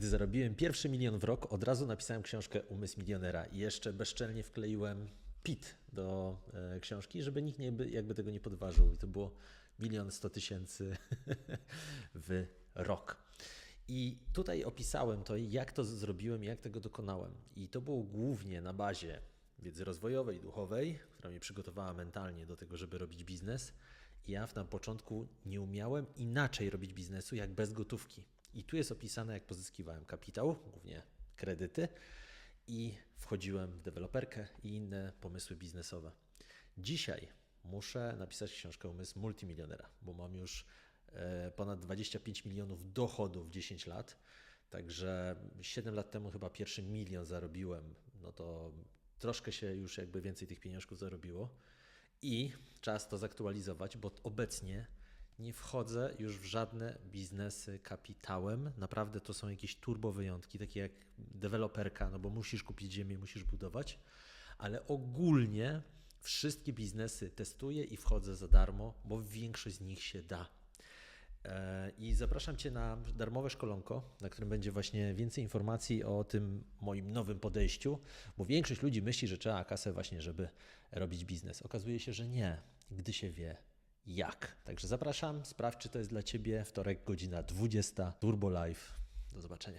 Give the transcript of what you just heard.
Gdy zarobiłem pierwszy milion w rok, od razu napisałem książkę Umysł milionera i jeszcze bezczelnie wkleiłem PIT do e, książki, żeby nikt nie, by- jakby tego nie podważył. I to było milion sto tysięcy w rok. I tutaj opisałem to, jak to zrobiłem, jak tego dokonałem. I to było głównie na bazie wiedzy rozwojowej, duchowej, która mnie przygotowała mentalnie do tego, żeby robić biznes. I ja na początku nie umiałem inaczej robić biznesu, jak bez gotówki. I tu jest opisane, jak pozyskiwałem kapitał, głównie kredyty, i wchodziłem w deweloperkę i inne pomysły biznesowe. Dzisiaj muszę napisać książkę Umysł Multimilionera, bo mam już e, ponad 25 milionów dochodów w 10 lat. Także 7 lat temu chyba pierwszy milion zarobiłem. No to troszkę się już jakby więcej tych pieniążków zarobiło. I czas to zaktualizować, bo obecnie nie wchodzę już w żadne biznesy kapitałem. Naprawdę to są jakieś turbo wyjątki, takie jak deweloperka, no bo musisz kupić ziemię, musisz budować, ale ogólnie wszystkie biznesy testuję i wchodzę za darmo, bo większość z nich się da. E, I zapraszam Cię na darmowe szkolonko, na którym będzie właśnie więcej informacji o tym moim nowym podejściu, bo większość ludzi myśli, że trzeba kasę właśnie, żeby robić biznes. Okazuje się, że nie, gdy się wie jak. Także zapraszam, sprawdź, czy to jest dla Ciebie. Wtorek, godzina 20, Turbo Live. Do zobaczenia.